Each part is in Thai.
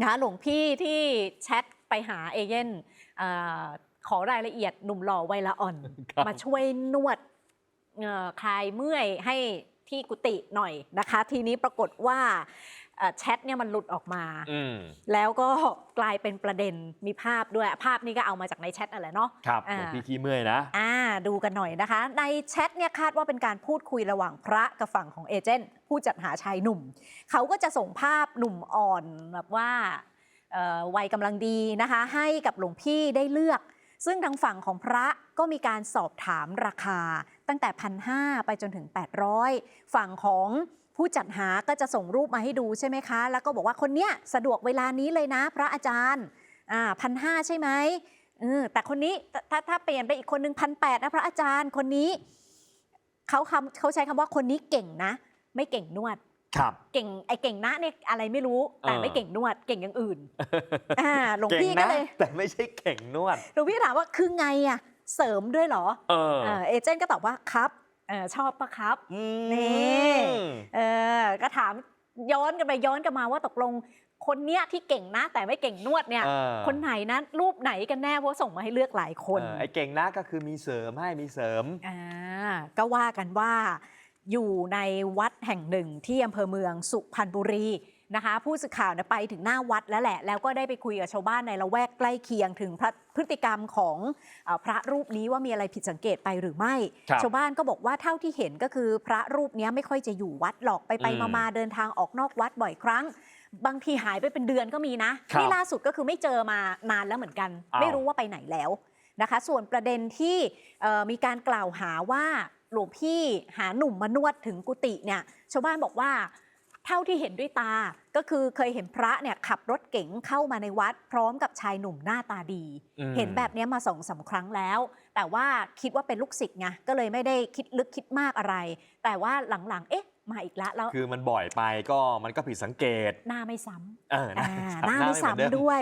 นะคะหลวงพี่ที่แชทไปหาเอเย่นเออขอรายละเอียดหนุ่มหล่อวัยละอ่อนครับมาช่วยนวดเอ่อคลายเมื่อยให้ที่กุฏิหน่อยนะคะ ทีนี้ปรากฏว่าเอ่อ แชทเนี่ยมันหลุดออกมาอืมแล้วก็กลายเป็นประเด็นมีภาพด้วยภาพนี้ก็เอามาจากในแชทนั่นแหละเนาะครับอ่าหลวงพี่ขี้เมื่อยนะอ่าดูกันหน่อยนะคะ ในแชทเนี่ยคาดว่าเป็นการพูดคุยระหว่างพระกับฝั่งของเอเจนต์ผู้จัดหาชายหนุ่ม เขาก็จะส่งภาพหนุ่มอ่อนแบบว่าเอ่อวัยกำลังดีนะคะ ให้กับหลวงพี่ได้เลือก ซึ่งทางฝั่งของพระก็มีการสอบถามราคาตั้งแต่พันหไปจนถึง 800 ฝั่งของ ผู้จัดหาก็จะส่งรูปมาให้ดูใช่ไหมคะ แล้วก็บอกว่าคนเนี้ยสะดวกเวลานี้เลยนะ พระอาจารย์อ่าพันห้าใช่ไหมเออแต่คนนี้ถ้าถ้าถ้าเปลี่ยนไปอีกคนหนึ่งพันแปดนะพระอาจารย์คนนี้เขาคำเขาใช้คำว่าคนนี้เก่งนะ ไม่เก่งนวดครับเก่งไอเก่งนะเนี่ยอะไรไม่รู้แต่เออไม่เก่งนวดเก่งอย่างอื่นอ่าหลวงเก่งพี่ก็นะเลย แต่ไม่ใช่เก่งนวดหลวงพี่ถามว่าคือไงอะเสริมด้วยเหรอเออเออเอเจนต์ก็ตอบว่าครับ เออชอบปะครับมนี่เออก็ถามย้อนกันไปย้อนกันมาว่าตกลงคนเนี้ยที่เก่งนะแต่ไม่เก่งนวดเนี่ย เออคนไหนนะรูปไหนกันแน่เพราะส่งมาให้เลือกหลายคนเออไอ้เก่งนะก็คือมีเสริมให้มีเสริม อ่าก็ว่ากันว่า อยู่ในวัดแห่งหนึ่งที่อำเภอเมืองสุพรรณบุรี นะคะ ผู้สื่อข่าวเนี่ยไปถึงหน้าวัดแล้วแหละ แล้วก็ได้ไปคุยกับชาวบ้านในละแวกใกล้เคียงถึงพระพฤติกรรมของเออพระรูปนี้ว่ามีอะไรผิดสังเกตไปหรือไม่ครับชาวบ้านก็บอกว่าเท่าที่เห็นก็คือพระรูปเนี้ยไม่ค่อยจะอยู่วัดหรอกไปไปอืมมามาเดินทางออกนอกวัดบ่อยครั้งบางทีหายไปเป็นเดือนก็มีนะครับนี่ล่าสุดก็คือไม่เจอมานานแล้วเหมือนกันอ้าวไม่รู้ว่าไปไหนแล้วนะคะ ส่วนประเด็นที่เอ่อมีการกล่าวหาว่าหลวงพี่หาหนุ่มมานวดถึงกุฏิเนี่ย ชาวบ้านบอกว่า เท่าที่เห็นด้วยตา ก็คือเคยเห็นพระเนี่ยขับรถเก๋งเข้ามาในวัด พร้อมกับชายหนุ่มหน้าตาดี อืม เห็นแบบเนี้ยมาสองสามครั้งแล้ว แต่ว่าคิดว่าเป็นลูกศิษย์ไงก็เลยไม่ได้คิดลึกคิดมากอะไร แต่ว่าหลังๆ เอ๊ะ มาอีกแล้วแล้วคือมันบ่อยไปก็มันก็ผิดสังเกตหน้าไม่ซ้ำ เอออ่าหหน้าน้าไม่ไม่เหมือนเดิมซ้ำด้วย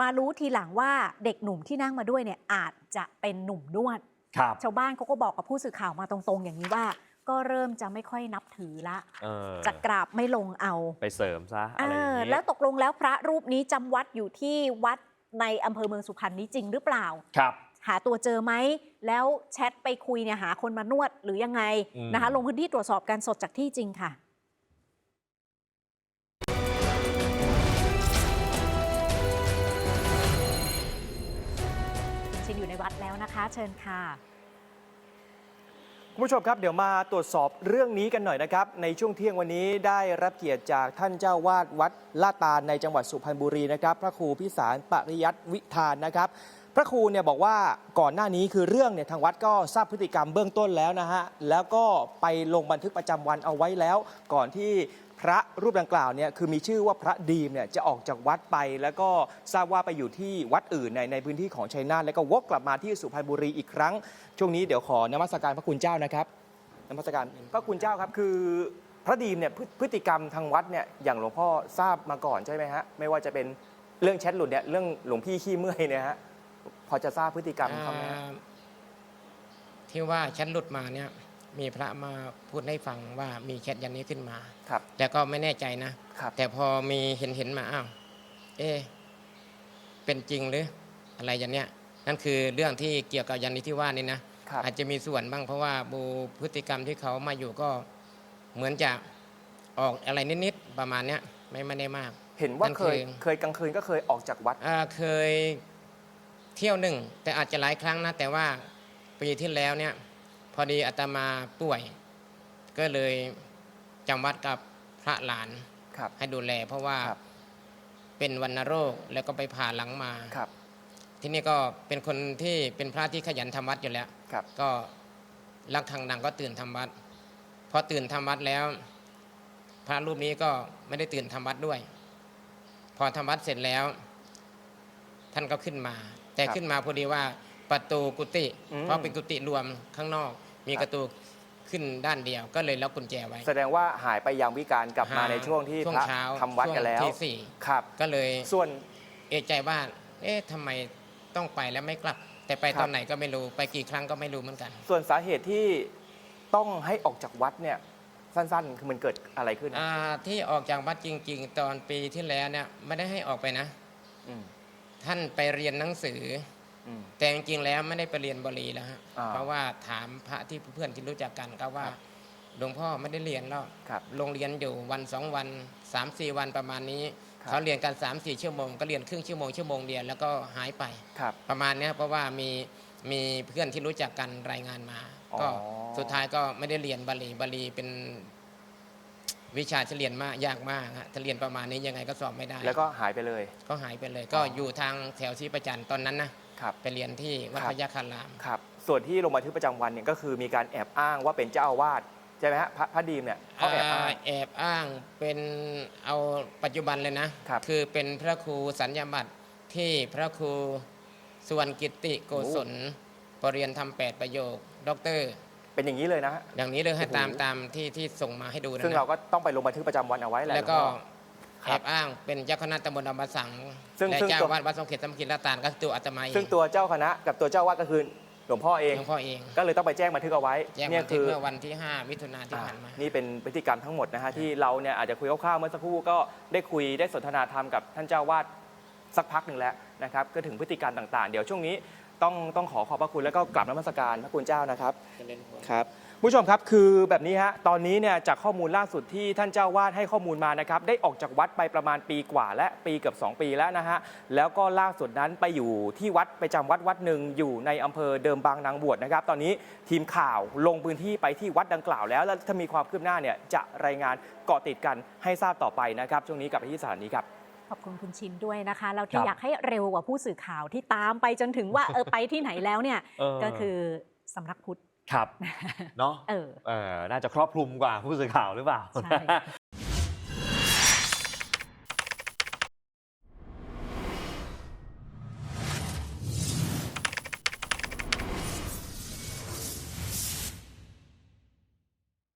มารู้ทีหลังว่าเด็กหนุ่มที่นั่งมาด้วยเนี่ยอาจจะเป็นหนุ่มนวด ครับ ชาวบ้านเขาก็บอกกับผู้สื่อข่าวมาตรงๆ อย่างนี้ว่า ก็เริ่มจะไม่ค่อยนับถือละ เออจะกราบไม่ลงเอาไปเสริมซะเออะไรอย่างอนี้แล้วตกลงแล้วพระรูปนี้จำวัดอยู่ที่วัดในอำเภอเมืองสุพรรณนี้จริงหรือเปล่า ครับ หาตัวเจอไหม แล้วแชทไปคุยเนี่ยหาคนมานวดหรือยังไงอืม นะคะ ลงพื้นที่ตรวจสอบการสดจากที่จริงค่ะคุณชินอยู่ในวัดแล้วนะคะ เชิญค่ะ คุณผู้ชมครับเดี๋ยวมาตรวจสอบเรื่องนี้กันหน่อยนะครับ ในช่วงเที่ยงวันนี้ได้รับเกียรติจากท่านเจ้าวาดวัดลาดตาลในจังหวัดสุพรรณบุรีนะครับ พระครูพิสารปริยัติวิธานนะครับ พระครูเนี่ยบอกว่าก่อนหน้านี้คือเรื่องเนี่ยทางวัดก็ทราบพฤติกรรมเบื้องต้นแล้วนะฮะแล้วก็ไปลงบันทึกประจำวันเอาไว้แล้ว ก่อนที่พระรูปดังกล่าวเนี่ยคือมีชื่อว่าพระดีมเนี่ยจะออกจากวัดไป แล้วก็ทราบว่าไปอยู่ที่วัดอื่นในในพื้นที่ของชัยนาทแล้วก็วกกลับมาที่สุพรรณบุรีอีกครั้ง ช่วงนี้เดี๋ยวขอนมัสการพระคุณเจ้านะครับนมัสการพระคุณเจ้าครับคือพระดีมเนี่ยพฤติกรรมทางวัดเนี่ยอย่างหลวงพ่อทราบมาก่อนใช่ไหมฮะไม่ว่าจะเป็นเรื่องแชทหลุดเนี่ยเรื่องหลวงพี่ขี้เมื่อยเนี่ยฮะ อจะทราบพฤติกรรมเขาไหมฮะอ่าที่ว่าแชทหลุดมาเนี่ย มีพระมาพูดให้ฟังว่ามีแชทยันนี้ขึ้นมาครับ แต่ก็ไม่แน่ใจนะครับแต่พอมีเห็นเห็นมาอ้าวเอ๊ะเป็นจริงหรืออะไรอย่างเนี้ยนั่นคือเรื่องที่เกี่ยวกับยันนี้ที่ว่านี่นะครับอาจจะมีส่วนบ้างเพราะว่าบูพฤติกรรมที่เขามาอยู่ก็เหมือนจะออกอะไรนิดๆประมาณเนี้ยไม่ไม่ได้มาก เห็นว่านั่นเคยคือเคยกลางคืนก็เคยออกจากวัดอ่าเคย เที่ยวหนึ่ง แต่อาจจะหลายครั้งนะแต่ว่าปีที่แล้วเนี่ยพอดีอาตมาป่วย ก็เลยจำวัดกับพระหลานครับให้ดูแล เพราะว่าครับเป็นวัณโรคแล้วก็ไปผ่าหลังมาครับ ที่นี่ก็เป็นคนที่เป็นพระที่ขยันทำวัดอยู่แล้วครับก็รักทางดังก็ตื่นทำวัดพอตื่นทำวัดแล้ว พระรูปนี้ก็ไม่ได้ตื่นทำวัดด้วย พอทำวัดเสร็จแล้ว ท่านก็ขึ้นมา แต่ครับขึ้นมาพอดีว่าประตูกุฏิอืม เพราะเป็นกุฏิรวมข้างนอก มีครับประตูขึ้นด้านเดียว ก็เลยล็อกกุญแจไว้ แสดงว่าหายไปยามวิการกลับมาในช่วงที่ช่วงพระเช้าทำวัดกันแล้วช่งที่สี่ ครับ ก็เลยส่วน เอะใจว่า เอ๊ะทำไมต้องไปแล้วไม่กลับ แต่ไปครับตอนไหนก็ไม่รู้ไปกี่ครั้งก็ไม่รู้เหมือนกัน ส่วนสาเหตุที่ต้องให้ออกจากวัดเนี่ยสั้นๆ คือมันเกิดอะไรขึ้นนะอ่าที่ออกจากวัดจริง ๆ ตอนปีที่แล้วเนี่ยไม่ได้ให้ออกไปนะ อืม ท่านไปเรียนหนังสือ อืม แต่จริงๆแล้วไม่ได้ไปเรียนบาลีแล้วฮะอ่าเพราะว่าถามพระที่เพื่อนที่รู้จักกันก็ว่าครับ หลวงพ่อไม่ได้เรียนแล้วครับ โรงเรียนอยู่วันสองวันสามสี่วันประมาณนี้ครับ เขาเรียนกันสามสี่ชั่วโมงก็เรียนครึ่งชั่วโมงชั่วโมงเดียวแล้วก็หายไป ครับ ประมาณเนี้ยเพราะว่ามีมีเพื่อนที่รู้จักกันรายงานมา อ๋อ ก็สุดท้ายก็ไม่ได้เรียนบาลีบาลีเป็น วิชาที่เรียนมากยากมากฮะถ้าเรียนประมาณนี้ยังไงก็สอบไม่ได้แล้วก็หายไปเลย ก็หายไปเลย ก็อ๋อออยู่ทางแถวศรีประจันทร์ตอนนั้นนะครับไปเรียนที่วัดครับพยาคารามครับ ส่วนที่ลงบันทึกประจำวันเนี่ยก็คือมีการแอบอ้างว่าเป็นเจ้าอาวาสใช่ไหมฮะพระพระดีมเนี่ยเขาแอบอ้างอ่าแอบอ้างเป็นเอาปัจจุบันเลยนะครับอเป็นพระครูสัญญาบัตรที่พระครูสุวรรณกิตติโกศลปรริญญาธรรมแปดประโยคด็อกเตอร์ เป็นอย่างนี้เลยนะฮะ อย่างนี้เลยให้โอ้โหตามตามที่ที่ส่งมาให้ดูนะซึ่งนะเราก็ต้องไปลงบันทึกประจำวันเอาไว้แหละแล้วก็หลวงพ่อ คแอรับ บอ้างเป็นเจ้าคณะตำบลอมสังซึ่งและซึ่งเจ้าตัว วัดวัดทรงเขตสมกิจลาตานก็คือตัวอาตมาเองซึ่งตัวเจ้าคณะกับตัวเจ้าอาวาดก็คือหลวงพ่อเอง หลวงพ่อเองก็เลยต้องไปแจ้งบันทึกเอาไว้แจ้งเนี่บัยนทึกคือเมื่อวันที่ 5 มิถุนายนที่ผ่านมาอ่านี่เป็นพฤติกรรมทั้งหมดนะฮะที่เราเนี่ยอาจจะคุยคร่าวๆเมื่อสักครู่ก็ได้คุยได้สนทนาธรรมกับท่านเจ้าวาดสักพักหนึ่งแล้วนะครับก็ถึงพฤติการต่างๆ เดี๋ยวช่วงนี้ ต้องต้องขอขอบพระคุณแล้วก็กลับนมัสการพระคุณเจ้านะครับครับผู้ชมครับคือแบบนี้ฮะตอนนี้เนี่ยจากข้อมูลล่าสุดที่ท่านเจ้าวาดให้ข้อมูลมานะครับได้ออกจากวัดไปประมาณปีกว่า และปีเกือบ2 ปีแล้วนะฮะแล้วก็ล่าสุดนั้นไปอยู่ที่วัดไปจำวัดวัดหนึ่งอยู่ในอำเภอเดิมบางนางบวชนะครับ ตอนนี้ทีมข่าวลงพื้นที่ไปที่วัดดังกล่าวแล้วแล้วถ้ามีความคืบหน้าเนี่ยจะรายงานเกาะติดกันให้ทราบต่อไปนะครับช่วงนี้กลับไปที่สถานีครับ ขอบคุณคุณชินด้วยนะคะแล้วคที่รับอยากให้เร็วกว่าผู้สื่อข่าวที่ตามไปจนถึงว่าเออไปที่ไหนแล้วเนี่ยเออก็คือสำนักพุทธครับเนาะเออเออน่าจะครอบคลุมกว่าผู้สื่อข่าวหรือเปล่าใช่